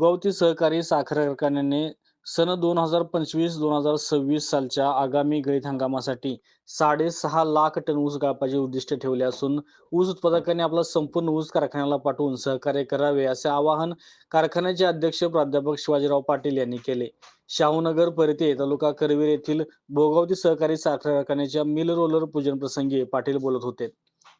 भोगावती सहकारी साखर कारखान्याने सन दोन हजार पंचवीस दोन हजार सव्वीस सालच्या आगामी गळीत हंगामासाठी साडेसहा लाख टन ऊस गाळपाचे उद्दिष्ट ठेवले असून ऊस उत्पादकांनी आपला संपूर्ण ऊस कारखान्याला पाठवून सहकार्य करावे असे आवाहन कारखान्याचे अध्यक्ष प्राध्यापक शिवाजीराव पाटील यांनी केले. शाहूनगर परिते तालुका करवीर येथील भोगावती सहकारी साखर कारखान्याच्या मिल रोलर पूजन प्रसंगी पाटील बोलत होते.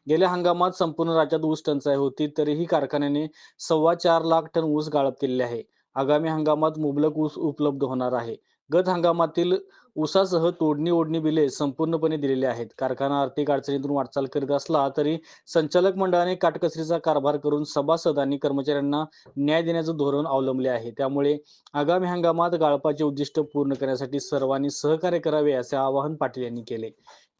गेल्या हंगामात संपूर्ण राज्यात ऊस टंचाई होती तरीही कारखान्याने सव्वा चार लाख टन ऊस गाळप केलेले आहे. आगामी हंगामात मुबलक ऊस उपलब्ध होणार आहे. गत हंगामातील ऊसासह तोडणी ओढणी बिले संपूर्णपणे दिलेली आहेत. कारखाना आर्थिक अडचणीतून वाटचाल करीत असला तरी संचालक मंडळाने काटकसरीचा कारभार करून सभासद आणि कर्मचाऱ्यांना न्याय देण्याचं धोरण अवलंबले आहे. त्यामुळे आगामी हंगामात गाळपाचे उद्दिष्ट पूर्ण करण्यासाठी सर्वांनी सहकार्य करावे असे आवाहन पाटील यांनी केले.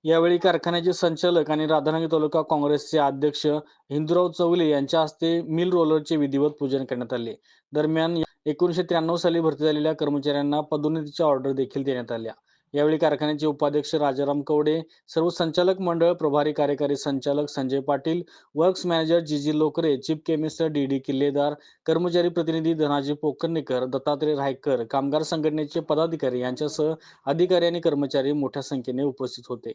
यावेळी कारखान्याचे संचालक आणि राधानगरी तालुका काँग्रेसचे अध्यक्ष हिंदुराव चौले यांच्या हस्ते मिल रोलरचे विधिवत पूजन करण्यात आले. दरम्यान एकोणीशे त्र्याण्णव साली भरती झालेल्या कर्मचाऱ्यांना पदोन्नतीच्या ऑर्डर देखील देण्यात आल्या. यावेळी कारखान्याचे उपाध्यक्ष राजाराम कवडे सर्व संचालक मंडळ प्रभारी कार्यकारी संचालक Sanjay Patil works manager G G Lokare chief chemist D D Killedar कर्मचारी प्रतिनिधी धनाजी पोकर्णेकर दत्तात्रय रायकर कामगार संघटनेचे पदाधिकारी यांच्यासह अधिकारी आणि कर्मचारी मोठ्या संख्येने उपस्थित होते.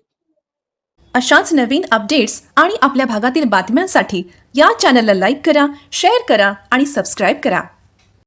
अशाच नवीन अपडेट्स आणि आपल्या भागातील बातम्यांसाठी या चॅनलला लाईक करा शेअर करा आणि सबस्क्राईब करा.